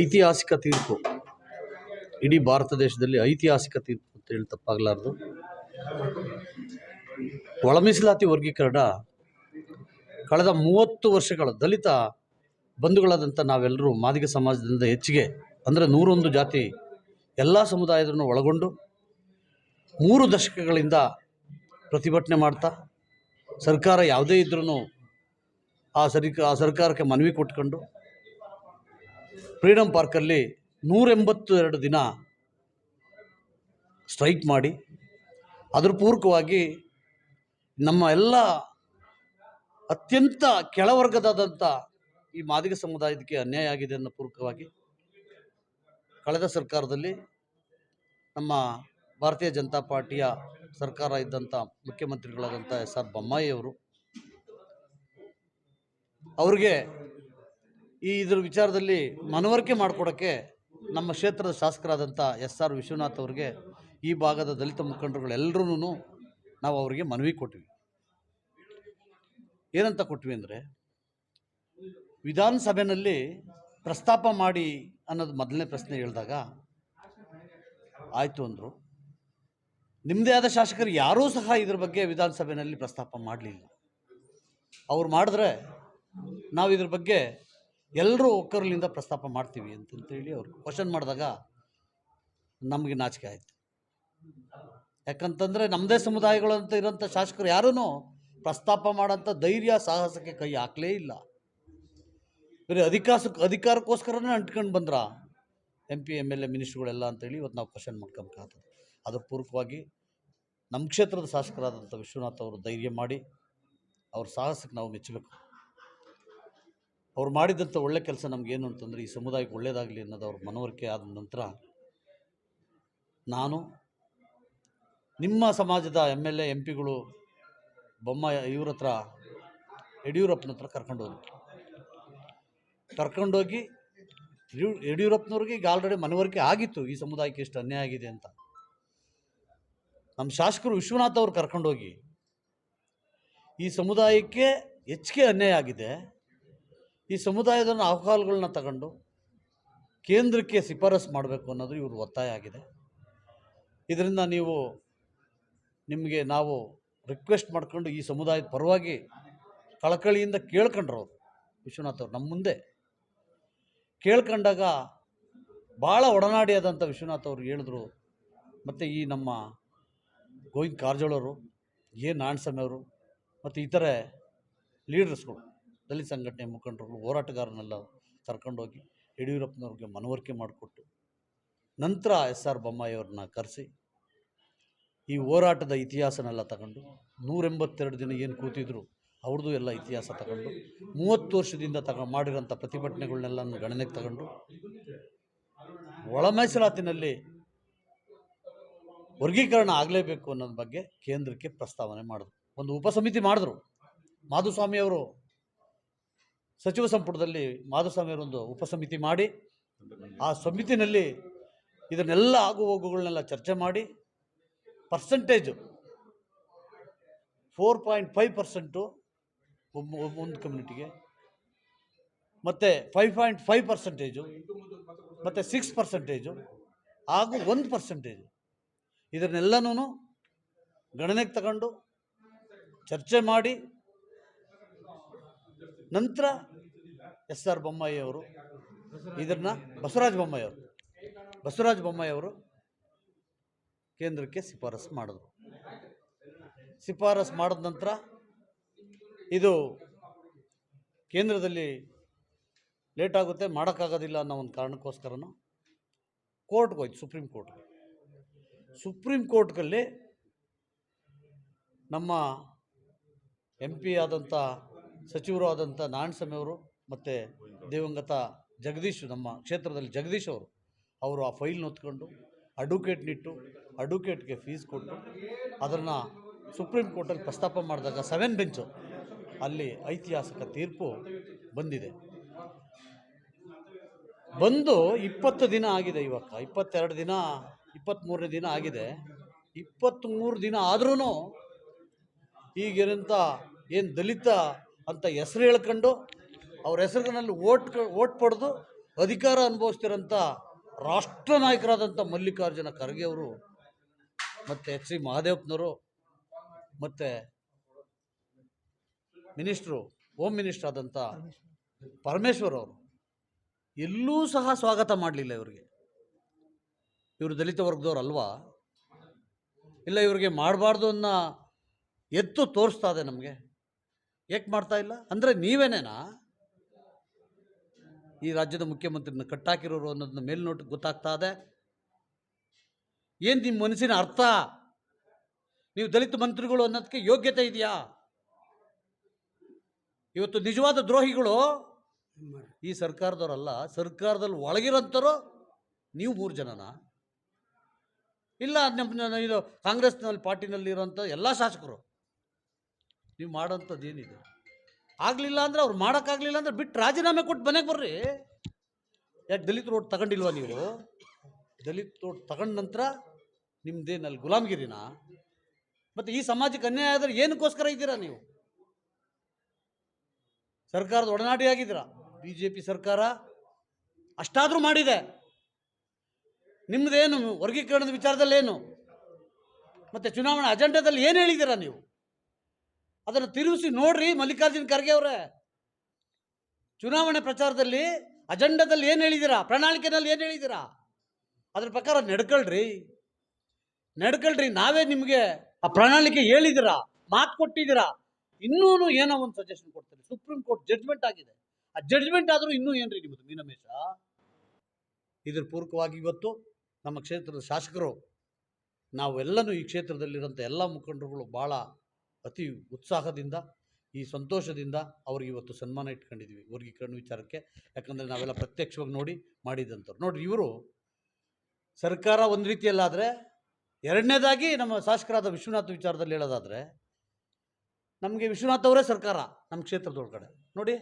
ಐತಿಹಾಸಿಕ ತೀರ್ಪು. ಇಡೀ ಭಾರತ ದೇಶದಲ್ಲಿ ಐತಿಹಾಸಿಕ ತೀರ್ಪು ಅಂತ ಹೇಳಿ ತಪ್ಪಾಗಲಾರ್ದು. ಒಳ ಮೀಸಲಾತಿ ವರ್ಗೀಕರಣ ಕಳೆದ ಮೂವತ್ತು ವರ್ಷಗಳ ದಲಿತ ಬಂಧುಗಳಾದಂಥ ನಾವೆಲ್ಲರೂ ಮಾದಿಗ ಸಮಾಜದಿಂದ ಹೆಚ್ಚಿಗೆ, ಅಂದರೆ ನೂರೊಂದು ಜಾತಿ ಎಲ್ಲ ಸಮುದಾಯದನ್ನು ಒಳಗೊಂಡು ಮೂರು ದಶಕಗಳಿಂದ ಪ್ರತಿಭಟನೆ ಮಾಡ್ತಾ, ಸರ್ಕಾರ ಯಾವುದೇ ಇದ್ರೂ ಆ ಸರಿ, ಆ ಸರ್ಕಾರಕ್ಕೆ ಮನವಿ ಕೊಟ್ಕೊಂಡು ಫ್ರೀಡಮ್ ಪಾರ್ಕಲ್ಲಿ ನೂರೆಂಬತ್ತು ಎರಡು ದಿನ ಸ್ಟ್ರೈಕ್ ಮಾಡಿ, ಅದ್ರ ಪೂರ್ವಕವಾಗಿ ನಮ್ಮ ಎಲ್ಲ ಅತ್ಯಂತ ಕೆಳವರ್ಗದಾದಂಥ ಈ ಮಾದಿಗ ಸಮುದಾಯಕ್ಕೆ ಅನ್ಯಾಯ ಆಗಿದೆ ಅನ್ನೋ ಪೂರ್ವಕವಾಗಿ ಕಳೆದ ಸರ್ಕಾರದಲ್ಲಿ ನಮ್ಮ ಭಾರತೀಯ ಜನತಾ ಪಾರ್ಟಿಯ ಸರ್ಕಾರ ಇದ್ದಂಥ ಮುಖ್ಯಮಂತ್ರಿಗಳಾದಂಥ ಎಸ್ ಆರ್ ಬೊಮ್ಮಾಯಿ ಅವರು ಅವ್ರಿಗೆ ಈ ಇದ್ರ ವಿಚಾರದಲ್ಲಿ ಮನವರಿಕೆ ಮಾಡಿಕೊಡೋಕ್ಕೆ ನಮ್ಮ ಕ್ಷೇತ್ರದ ಶಾಸಕರಾದಂಥ ಎಸ್ ಆರ್ ವಿಶ್ವನಾಥ್ ಅವ್ರಿಗೆ ಈ ಭಾಗದ ದಲಿತ ಮುಖಂಡರುಗಳೆಲ್ಲರೂ ನಾವು ಅವರಿಗೆ ಮನವಿ ಕೊಟ್ವಿ. ಏನಂತ ಕೊಟ್ವಿ ಅಂದರೆ ವಿಧಾನಸಭೆಯಲ್ಲಿ ಪ್ರಸ್ತಾಪ ಮಾಡಿ ಅನ್ನೋದು ಮೊದಲನೇ ಪ್ರಶ್ನೆ ಹೇಳಿದಾಗ, ಆಯಿತು ಅಂದರು. ನಿಮ್ಮದೇ ಆದ ಶಾಸಕರು ಯಾರೂ ಸಹ ಇದ್ರ ಬಗ್ಗೆ ವಿಧಾನಸಭೆಯಲ್ಲಿ ಪ್ರಸ್ತಾಪ ಮಾಡಲಿಲ್ಲ. ಅವ್ರು ಮಾಡಿದ್ರೆ ನಾವು ಇದ್ರ ಬಗ್ಗೆ ಎಲ್ಲರೂ ಒಕ್ಕರಲಿಂದ ಪ್ರಸ್ತಾಪ ಮಾಡ್ತೀವಿ ಅಂತಂತೇಳಿ ಅವ್ರು ಕ್ವಶನ್ ಮಾಡಿದಾಗ ನಮಗೆ ನಾಚಿಕೆ ಆಯಿತು. ಯಾಕಂತಂದರೆ ನಮ್ಮದೇ ಸಮುದಾಯಗಳು ಅಂತ ಇರೋಂಥ ಶಾಸಕರು ಯಾರೂ ಪ್ರಸ್ತಾಪ ಮಾಡೋಂಥ ಧೈರ್ಯ, ಸಾಹಸಕ್ಕೆ ಕೈ ಹಾಕಲೇ ಇಲ್ಲ. ಬರೀ ಅಧಿಕಾಸ, ಅಧಿಕಾರಕ್ಕೋಸ್ಕರನೇ ಅಂಟ್ಕೊಂಡು ಬಂದ್ರ M P M L A ಮಿನಿಸ್ಟ್ರುಗಳೆಲ್ಲ ಅಂತೇಳಿ ಇವತ್ತು ನಾವು ಕ್ವಶನ್ ಮಾಡ್ಕೊಬೇಕಾಗ್ತದೆ ಅದ್ರ ಪೂರ್ವಕವಾಗಿ ನಮ್ಮ ಕ್ಷೇತ್ರದ ಶಾಸಕರಾದಂಥ ವಿಶ್ವನಾಥ್ ಅವರು ಧೈರ್ಯ ಮಾಡಿ ಅವ್ರ ಸಾಹಸಕ್ಕೆ ನಾವು ಮೆಚ್ಚಬೇಕು. ಅವ್ರು ಮಾಡಿದಂಥ ಒಳ್ಳೆ ಕೆಲಸ ನಮಗೇನು ಅಂತಂದರೆ ಈ ಸಮುದಾಯಕ್ಕೆ ಒಳ್ಳೆಯದಾಗಲಿ ಅನ್ನೋದು ಅವ್ರ ಮನವರಿಕೆ ಆದ ನಂತರ ನಾನು ನಿಮ್ಮ ಸಮಾಜದ ಎಂ ಎಲ್ ಎ, ಎಂ ಪಿಗಳು ಬೊಮ್ಮ ಇವ್ರ ಹತ್ರ, ಯಡಿಯೂರಪ್ಪನ ಹತ್ರ ಕರ್ಕೊಂಡೋಗಿ ಯಡಿಯೂ- ಯಡಿಯೂರಪ್ಪನವ್ರಿಗೆ ಈಗ ಆಲ್ರೆಡಿ ಮನವರಿಕೆ ಆಗಿತ್ತು, ಈ ಸಮುದಾಯಕ್ಕೆ ಎಷ್ಟು ಅನ್ಯಾಯ ಆಗಿದೆ ಅಂತ. ನಮ್ಮ ಶಾಸಕರು ವಿಶ್ವನಾಥ್ ಅವ್ರು ಕರ್ಕೊಂಡೋಗಿ ಈ ಸಮುದಾಯಕ್ಕೆ ಹೆಚ್ಚಿಗೆ ಅನ್ಯಾಯ ಆಗಿದೆ. ಈ ಸಮುದಾಯದ ಅಹವಾಲುಗಳನ್ನ ತಗೊಂಡು ಕೇಂದ್ರಕ್ಕೆ ಶಿಫಾರಸು ಮಾಡಬೇಕು ಅನ್ನೋದು ಇವ್ರ ಒತ್ತಾಯ ಆಗಿದೆ. ಇದರಿಂದ ನೀವು ನಿಮಗೆ ನಾವು ರಿಕ್ವೆಸ್ಟ್ ಮಾಡ್ಕೊಂಡು ಈ ಸಮುದಾಯದ ಪರವಾಗಿ ಕಳಕಳಿಯಿಂದ ಕೇಳ್ಕೊಂಡ್ರು ಅವರು. ವಿಶ್ವನಾಥ್ ಅವ್ರು ನಮ್ಮ ಮುಂದೆ. ಕೇಳ್ಕೊಂಡಾಗ ಭಾಳ ಒಡನಾಡಿಯಾದಂಥ ವಿಶ್ವನಾಥ್ ಅವರು ಹೇಳಿದ್ರು. ಮತ್ತು ಈ ನಮ್ಮ ಗೋವಿಂದ ಕಾರಜೋಳವರು ಎ ಅವರು, ಮತ್ತು ಇತರೆ ಲೀಡರ್ಸ್ಗಳು ದಲಿತ ಸಂಘಟನೆ ಮುಖಂಡರುಗಳು ಹೋರಾಟಗಾರನೆಲ್ಲ ಕರ್ಕೊಂಡೋಗಿ ಯಡಿಯೂರಪ್ಪನವ್ರಿಗೆ ಮನವರಿಕೆ ಮಾಡಿಕೊಟ್ಟು ನಂತರ ಎಸ್ ಆರ್ ಬೊಮ್ಮಾಯಿಯವ್ರನ್ನ ಕರೆಸಿ ಈ ಹೋರಾಟದ ಇತಿಹಾಸನೆಲ್ಲ ತಗೊಂಡು ನೂರೆಂಬತ್ತೆರಡು ದಿನ ಏನು ಕೂತಿದ್ರು ಅವ್ರದ್ದು ಎಲ್ಲ ಇತಿಹಾಸ ತಗೊಂಡು ಮೂವತ್ತು ವರ್ಷದಿಂದ ತಗ ಮಾಡಿರೋಂಥ ಪ್ರತಿಭಟನೆಗಳನ್ನೆಲ್ಲ ಗಣನೆಗೆ ತಗೊಂಡು ಒಳ ಮೀಸಲಾತಿನಲ್ಲಿ ವರ್ಗೀಕರಣ ಆಗಲೇಬೇಕು ಅನ್ನೋದ್ರ ಬಗ್ಗೆ ಕೇಂದ್ರಕ್ಕೆ ಪ್ರಸ್ತಾವನೆ ಮಾಡಿದ್ರು. ಒಂದು ಉಪಸಮಿತಿ ಮಾಡಿದ್ರು. ಮಾಧುಸ್ವಾಮಿ ಅವರು ಸಚಿವ ಸಂಪುಟದಲ್ಲಿ ಮಾಧುಸ್ವಾಮಿ ಅವರೊಂದು ಉಪಸಮಿತಿ ಮಾಡಿ, ಆ ಸಮಿತಿನಲ್ಲಿ ಇದನ್ನೆಲ್ಲ ಆಗು ಹೋಗುಗಳನ್ನೆಲ್ಲ ಚರ್ಚೆ ಮಾಡಿ percentage four point five percent ಒಂದು ಕಮ್ಯುನಿಟಿಗೆ ಮತ್ತು ಫೈವ್ ಪಾಯಿಂಟ್ ಫೈವ್ ಪರ್ಸೆಂಟೇಜು ಮತ್ತು ಸಿಕ್ಸ್ ಪರ್ಸೆಂಟೇಜು ಹಾಗೂ ಒಂದು ಪರ್ಸೆಂಟೇಜು ಇದನ್ನೆಲ್ಲನೂ ಗಣನೆಗೆ ತಗೊಂಡು ಚರ್ಚೆ ಮಾಡಿ ನಂತರ ಎಸ್ ಆರ್ ಬೊಮ್ಮಾಯಿ ಅವರು, ಇದನ್ನು ಬಸವರಾಜ ಬೊಮ್ಮಾಯಿ ಅವರು, ಬಸವರಾಜ ಬೊಮ್ಮಾಯಿ ಅವರು ಕೇಂದ್ರಕ್ಕೆ ಶಿಫಾರಸು ಮಾಡಿದ್ರು. ಶಿಫಾರಸು ಮಾಡಿದ ನಂತರ ಇದು ಕೇಂದ್ರದಲ್ಲಿ ಲೇಟ್ ಆಗುತ್ತೆ, ಮಾಡೋಕ್ಕಾಗೋದಿಲ್ಲ ಅನ್ನೋ ಒಂದು ಕಾರಣಕ್ಕೋಸ್ಕರನೂ ಕೋರ್ಟ್ಗೆ ಹೋಯ್ತು, ಸುಪ್ರೀಂ ಕೋರ್ಟ್ಗೆ. ಸುಪ್ರೀಂ ಕೋರ್ಟ್ನಲ್ಲಿ ನಮ್ಮ ಎಂ ಪಿ ಆದಂಥ ಸಚಿವರು ಆದಂಥ ನಾರಾಯಣಸ್ವಾಮಿ ಅವರು ಮತ್ತು ದಿವಂಗತ ಜಗದೀಶ್, ನಮ್ಮ ಕ್ಷೇತ್ರದಲ್ಲಿ ಜಗದೀಶ್ ಅವರು ಅವರು ಆ ಫೈಲ್ನ ಹೊತ್ಕೊಂಡು ಅಡ್ವೊಕೇಟ್ನಿಟ್ಟು, ಅಡ್ವೊಕೇಟ್ಗೆ ಫೀಸ್ ಕೊಟ್ಟು ಅದನ್ನು ಸುಪ್ರೀಂ ಕೋರ್ಟಲ್ಲಿ ಪ್ರಸ್ತಾಪ ಮಾಡಿದಾಗ ಸೆವೆನ್ ಬೆಂಚು ಅಲ್ಲಿ ಐತಿಹಾಸಿಕ ತೀರ್ಪು ಬಂದಿದೆ. ಬಂದು ಇಪ್ಪತ್ತು ದಿನ ಆಗಿದೆ ಇವಾಗ, ಇಪ್ಪತ್ತೆರಡು ದಿನ, ಇಪ್ಪತ್ತ್ಮೂರನೇ ದಿನ ಆಗಿದೆ. ಇಪ್ಪತ್ತ್ಮೂರು ದಿನ ಆದ್ರೂ ಈಗಿರೋಂಥ ಏನು ದಲಿತ ಅಂತ ಹೆಸರು ಹೇಳ್ಕೊಂಡು ಅವ್ರ ಹೆಸರಿನಲ್ಲಿ ಓಟ್ ಓಟ್ ಪಡೆದು ಅಧಿಕಾರ ಅನುಭವಿಸ್ತಿರೋಂಥ ರಾಷ್ಟ್ರ ನಾಯಕರಾದಂಥ ಮಲ್ಲಿಕಾರ್ಜುನ ಖರ್ಗೆ ಅವರು ಮತ್ತು ಎಚ್ ಸಿ ಮಹಾದೇವಪ್ಪನವರು ಮತ್ತು ಮಿನಿಸ್ಟ್ರು, ಹೋಮ್ ಮಿನಿಸ್ಟರ್ ಆದಂಥ ಪರಮೇಶ್ವರ್ ಅವರು. ಎಲ್ಲೂ ಸಹ ಸ್ವಾಗತ ಮಾಡಲಿಲ್ಲ ಇವರಿಗೆ. ಇವರು ದಲಿತ ವರ್ಗದವ್ರು ಅಲ್ವಾ? ಇಲ್ಲ ಇವರಿಗೆ ಮಾಡಬಾರ್ದು ಅನ್ನೋ ಎತ್ತು ತೋರಿಸ್ತಾ ಇದೆ ನಮಗೆ. ಏಕೆ ಮಾಡ್ತಾ ಇಲ್ಲ? ಅಂದರೆ ನೀವೇನೇನಾ? ಈ ರಾಜ್ಯದ ಮುಖ್ಯಮಂತ್ರಿನ ಕಟ್ಟಾಕಿರೋರು ಅನ್ನೋದನ್ನ ಮೇಲ್ನೋಟ ಗೊತ್ತಾಗ್ತಾ ಇದೆ. ಏನು ನಿಮ್ಮ ಮನಸ್ಸಿನ ಅರ್ಥ? ನೀವು ದಲಿತ ಮಂತ್ರಿಗಳು ಅನ್ನೋದಕ್ಕೆ ಯೋಗ್ಯತೆ ಇದೆಯಾ? ಇವತ್ತು ನಿಜವಾದ ದ್ರೋಹಿಗಳು ಈ ಸರ್ಕಾರದವರಲ್ಲ, ಸರ್ಕಾರದಲ್ಲಿ ಒಳಗಿರೋಂಥರು ನೀವು ಮೂರು ಜನನ? ಇಲ್ಲ, ನಮ್ಮ ಇದು ಕಾಂಗ್ರೆಸ್ನಲ್ಲಿ ಪಾರ್ಟಿನಲ್ಲಿ ಇರೋಂಥ ಎಲ್ಲ ಶಾಸಕರು. ನೀವು ಮಾಡೋಂಥದ್ದು ಏನಿದೆ? ಆಗಲಿಲ್ಲ ಅಂದರೆ ಅವ್ರು ಮಾಡೋಕ್ಕಾಗಲಿಲ್ಲ ಅಂದ್ರೆ ಬಿಟ್ಟು ರಾಜೀನಾಮೆ ಕೊಟ್ಟು ಮನೆಗೆ ಬರ್ರಿ. ಯಾಕೆ ದಲಿತ ರೋಡ್ ತಗೊಂಡಿಲ್ವಾ ನೀವು? ದಲಿತ ರೋಡ್ ತಗೊಂಡ ನಂತರ ನಿಮ್ದೇನು ಅಲ್ಲಿ ಗುಲಾಮ್ಗಿರಿನಾ? ಮತ್ತು ಈ ಸಮಾಜಕ್ಕೆ ಅನ್ಯಾಯ ಆದರೆ ಏನಕ್ಕೋಸ್ಕರ ಇದ್ದೀರಾ ನೀವು? ಸರ್ಕಾರದ ಒಡನಾಡಿ ಆಗಿದ್ದೀರಾ? ಬಿ ಜೆ ಪಿ ಸರ್ಕಾರ ಅಷ್ಟಾದರೂ ಮಾಡಿದೆ. ನಿಮ್ಮದೇನು ವರ್ಗೀಕರಣದ ವಿಚಾರದಲ್ಲೇನು ಮತ್ತು ಚುನಾವಣಾ ಅಜೆಂಡಾದಲ್ಲಿ ಏನು ಹೇಳಿದ್ದೀರಾ ನೀವು? ಅದನ್ನು ತಿರುಗಿಸಿ ನೋಡ್ರಿ ಮಲ್ಲಿಕಾರ್ಜುನ್ ಖರ್ಗೆ ಅವರೇ. ಚುನಾವಣೆ ಪ್ರಚಾರದಲ್ಲಿ, ಅಜೆಂಡಾದಲ್ಲಿ ಏನು ಹೇಳಿದ್ದೀರಾ ಪ್ರಣಾಳಿಕೆನಲ್ಲಿ ಏನು ಹೇಳಿದ್ದೀರಾ ಅದ್ರ ಪ್ರಕಾರ ನಡ್ಕೊಳ್ರಿ. ನಡ್ಕೊಳ್ರಿ, ನಾವೇ ನಿಮಗೆ ಆ ಪ್ರಣಾಳಿಕೆ ಹೇಳಿದ್ದೀರಾ ಮಾತು ಕೊಟ್ಟಿದ್ದೀರಾ ಇನ್ನೂ ಏನೋ ಒಂದು ಸಜೆಷನ್ ಕೊಡ್ತಾರೆ ಸುಪ್ರೀಂ ಕೋರ್ಟ್ ಜಡ್ಜ್ಮೆಂಟ್ ಆಗಿದೆ. ಆ ಜಡ್ಜ್ಮೆಂಟ್ ಆದರೂ ಇನ್ನೂ ಏನ್ರಿ ನಿಮ್ಮದು ಮೀನಮೇಶ ಇದ್ರ ಪೂರ್ವಕವಾಗಿ ಇವತ್ತು ನಮ್ಮ ಕ್ಷೇತ್ರದ ಶಾಸಕರು, ನಾವೆಲ್ಲನೂ ಈ ಕ್ಷೇತ್ರದಲ್ಲಿರೋಂಥ ಎಲ್ಲ ಮುಖಂಡರುಗಳು ಭಾಳ ಅತಿ ಉತ್ಸಾಹದಿಂದ, ಈ ಸಂತೋಷದಿಂದ ಅವ್ರಿಗೆ ಇವತ್ತು ಸನ್ಮಾನ ಇಟ್ಕೊಂಡಿದ್ವಿ. ವರ್ಗೀಕರಣ ವಿಚಾರಕ್ಕೆ. ಯಾಕಂದರೆ ನಾವೆಲ್ಲ ಪ್ರತ್ಯಕ್ಷವಾಗಿ ನೋಡಿ ಮಾಡಿದಂಥವ್ರು. ನೋಡಿರಿ, ಇವರು ಸರ್ಕಾರ ಒಂದು ರೀತಿಯಲ್ಲಾದರೆ, ಎರಡನೇದಾಗಿ ನಮ್ಮ ಶಾಸಕರಾದ ವಿಶ್ವನಾಥ್ ವಿಚಾರದಲ್ಲಿ ಹೇಳೋದಾದರೆ, ನಮಗೆ ವಿಶ್ವನಾಥ್ ಅವರೇ ಸರ್ಕಾರ ನಮ್ಮ ಕ್ಷೇತ್ರದೊಳಗಡೆ. ನೋಡಿ,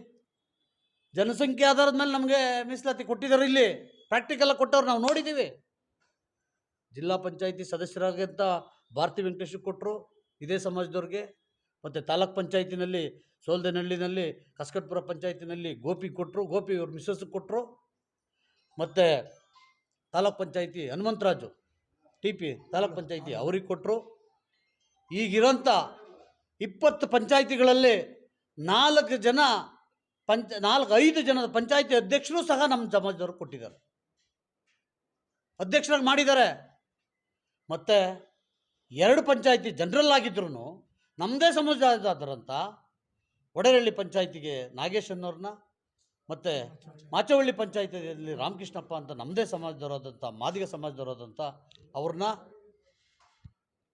ಜನಸಂಖ್ಯೆ ಆಧಾರದ ಮೇಲೆ ನಮಗೆ ಮೀಸಲಾತಿ ಕೊಟ್ಟಿದ್ದಾರೆ ಇಲ್ಲಿ. ಪ್ರಾಕ್ಟಿಕಲ್ ಕೊಟ್ಟವ್ರು ನಾವು ನೋಡಿದ್ದೀವಿ ಜಿಲ್ಲಾ ಪಂಚಾಯಿತಿ ಸದಸ್ಯರಾಗಿದ್ದ ಭಾರತಿ ವೆಂಕಟೇಶ್ ಕೊಟ್ಟರು ಇದೇ ಸಮಾಜದವ್ರಿಗೆ, ಮತ್ತು ತಾಲೂಕ್ ಪಂಚಾಯತಿನಲ್ಲಿ ಸೋಲ್ದನಹಳ್ಳಿನಲ್ಲಿ, ಕಸ್ಕಟ್ಪುರ ಪಂಚಾಯತಿನಲ್ಲಿ ಗೋಪಿ ಕೊಟ್ಟರು ಗೋಪಿ ಅವ್ರ ಮಿಸ್ಸಸ್ ಕೊಟ್ಟರು ಮತ್ತು ತಾಲೂಕ್ ಪಂಚಾಯತಿ ಹನುಮಂತರಾಜು, ಟಿ ಪಿ, ತಾಲೂಕ್ ಪಂಚಾಯತಿ ಅವ್ರಿಗೆ ಕೊಟ್ಟರು ಈಗಿರೋಂಥ ಇಪ್ಪತ್ತು ಪಂಚಾಯತಿಗಳಲ್ಲಿ ನಾಲ್ಕು ಜನ ಪಂಚ, ನಾಲ್ಕು ಐದು ಜನದ ಪಂಚಾಯತಿ ಅಧ್ಯಕ್ಷರು ಸಹ ನಮ್ಮ ಸಮಾಜದವ್ರು ಕೊಟ್ಟಿದ್ದಾರೆ. ಅಧ್ಯಕ್ಷರಾಗಿ ಮಾಡಿದ್ದಾರೆ. ಮತ್ತು ಎರಡು ಪಂಚಾಯಿತಿ ಜನರಲ್ ಆಗಿದ್ರು ನಮ್ಮದೇ ಸಮುದಾಯದಾದ್ರಂತ ಒಡರಳ್ಳಿ ಪಂಚಾಯಿತಿಗೆ ನಾಗೇಶ್ ಅನ್ನೋರನ್ನ ಮತ್ತು ಮಾಚವಳ್ಳಿ ಪಂಚಾಯತಿಯಲ್ಲಿ ರಾಮಕೃಷ್ಣಪ್ಪ ಅಂತ ನಮ್ಮದೇ ಸಮಾಜದವರಾದಂಥ, ಮಾದಿಗ ಸಮಾಜದವರಾದಂಥ ಅವ್ರನ್ನ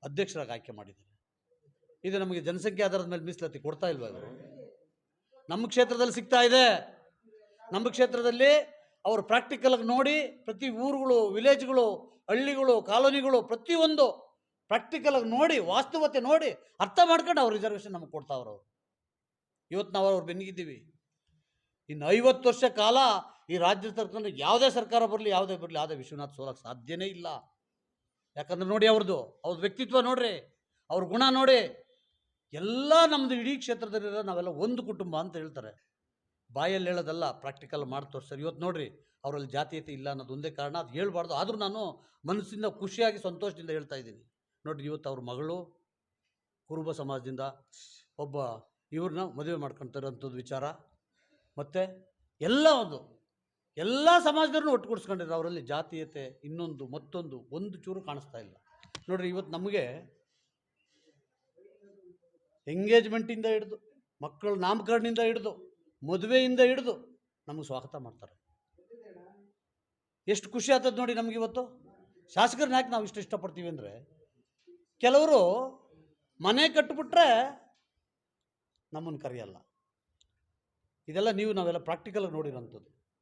ಅಧ್ಯಕ್ಷರಾಗಿ ಆಯ್ಕೆ ಮಾಡಿದ್ದಾರೆ. ಇದು ನಮಗೆ ಜನಸಂಖ್ಯೆ ಆಧಾರದ ಮೇಲೆ ಮೀಸಲಾತಿ ಕೊಡ್ತಾ ಇಲ್ವ ಇವರು? ನಮ್ಮ ಕ್ಷೇತ್ರದಲ್ಲಿ ಸಿಗ್ತಾ ಇದೆ. ನಮ್ಮ ಕ್ಷೇತ್ರದಲ್ಲಿ ಅವರು ಪ್ರಾಕ್ಟಿಕಲಾಗಿ ನೋಡಿ ಪ್ರತಿ ಊರುಗಳು ವಿಲೇಜ್ಗಳು ಹಳ್ಳಿಗಳು, ಕಾಲೋನಿಗಳು ಪ್ರತಿಯೊಂದು ಪ್ರಾಕ್ಟಿಕಲಾಗಿ ನೋಡಿ, ವಾಸ್ತವತೆ ನೋಡಿ ಅರ್ಥ ಮಾಡ್ಕೊಂಡು ಅವ್ರು ರಿಸರ್ವೇಷನ್ ನಮಗೆ ಕೊಡ್ತಾವ್ರು ಅವರು. ಇವತ್ತು ನಾವು ಅವ್ರು ಬೆನ್ನಿಗಿದ್ದೀವಿ. ಇನ್ನು ಐವತ್ತು ವರ್ಷ ಕಾಲ ಈ ರಾಜ್ಯ ಸರ್ಕಾರ ಯಾವುದೇ ಸರ್ಕಾರ ಬರಲಿ, ಯಾವುದೇ ಬರಲಿ ಯಾವುದೇ ವಿಶ್ವನಾಥ್ ಸೋಲಕ್ಕೆ ಸಾಧ್ಯನೇ ಇಲ್ಲ. ಯಾಕಂದ್ರೆ ನೋಡಿ ಅವ್ರದ್ದು ಅವ್ರ ವ್ಯಕ್ತಿತ್ವ ನೋಡ್ರಿ, ಅವ್ರ ಗುಣ ನೋಡಿ, ಎಲ್ಲ ನಮ್ಮದು ಇಡೀ ಕ್ಷೇತ್ರದಲ್ಲಿರೋ ನಾವೆಲ್ಲ ಒಂದು ಕುಟುಂಬ ಅಂತ ಹೇಳ್ತಾರೆ. ಬಾಯಲ್ಲಿ ಹೇಳೋದಲ್ಲ ಪ್ರಾಕ್ಟಿಕಲ್ ಮಾಡಿ ತೋರಿಸ್ತಾರೆ ಇವತ್ತು ನೋಡ್ರಿ, ಅವರಲ್ಲಿ ಜಾತೀಯತೆ ಇಲ್ಲ ಅನ್ನೋದು ಒಂದೇ ಕಾರಣ, ಅದು ಹೇಳ್ಬಾರ್ದು. ಆದರೂ ನಾನು ಮನಸ್ಸಿಂದ ಖುಷಿಯಾಗಿ ಸಂತೋಷದಿಂದ ಹೇಳ್ತಾ ಇದ್ದೀನಿ. ನೋಡ್ರಿ ಇವತ್ತು ಅವ್ರ ಮಗಳು ಕುರುಬ ಸಮಾಜದಿಂದ ಒಬ್ಬ ಇವ್ರನ್ನ ಮದುವೆ ಮಾಡ್ಕೊತಾರಂಥದ್ದು ವಿಚಾರ. ಮತ್ತು ಎಲ್ಲ ಒಂದು, ಎಲ್ಲ ಸಮಾಜದವ್ರನ್ನೂ ಒಟ್ಟುಗೂಡಿಸ್ಕೊಂಡಿದ್ದಾರೆ ಅವರಲ್ಲಿ ಜಾತೀಯತೆ ಇನ್ನೊಂದು, ಮತ್ತೊಂದು, ಒಂದು ಚೂರು ಕಾಣಿಸ್ತಾ ಇಲ್ಲ. ನೋಡಿರಿ ಇವತ್ತು ನಮಗೆ ಎಂಗೇಜ್ಮೆಂಟಿಂದ ಹಿಡಿದು, ಮಕ್ಕಳ ನಾಮಕರಣದಿಂದ ಹಿಡಿದು, ಮದುವೆಯಿಂದ ಹಿಡಿದು ನಮಗೆ ಸ್ವಾಗತ ಮಾಡ್ತಾರೆ. ಎಷ್ಟು ಖುಷಿ ಆಗ್ತದೆ ನೋಡಿ ನಮಗಿವತ್ತು ಶಾಸಕರನ್ನ ಯಾಕೆ ನಾವು ಇಷ್ಟು ಇಷ್ಟಪಡ್ತೀವಿ ಅಂದರೆ ಕೆಲವರು ಮನೆ ಕಟ್ಟಿಬಿಟ್ರೆ ನಮ್ಮನ್ನು ಕರೆಯಲ್ಲ. ಇದೆಲ್ಲ ನೀವು ನಾವೆಲ್ಲ ಪ್ರಾಕ್ಟಿಕಲ್ ನೋಡಿರೋಂಥದ್ದು.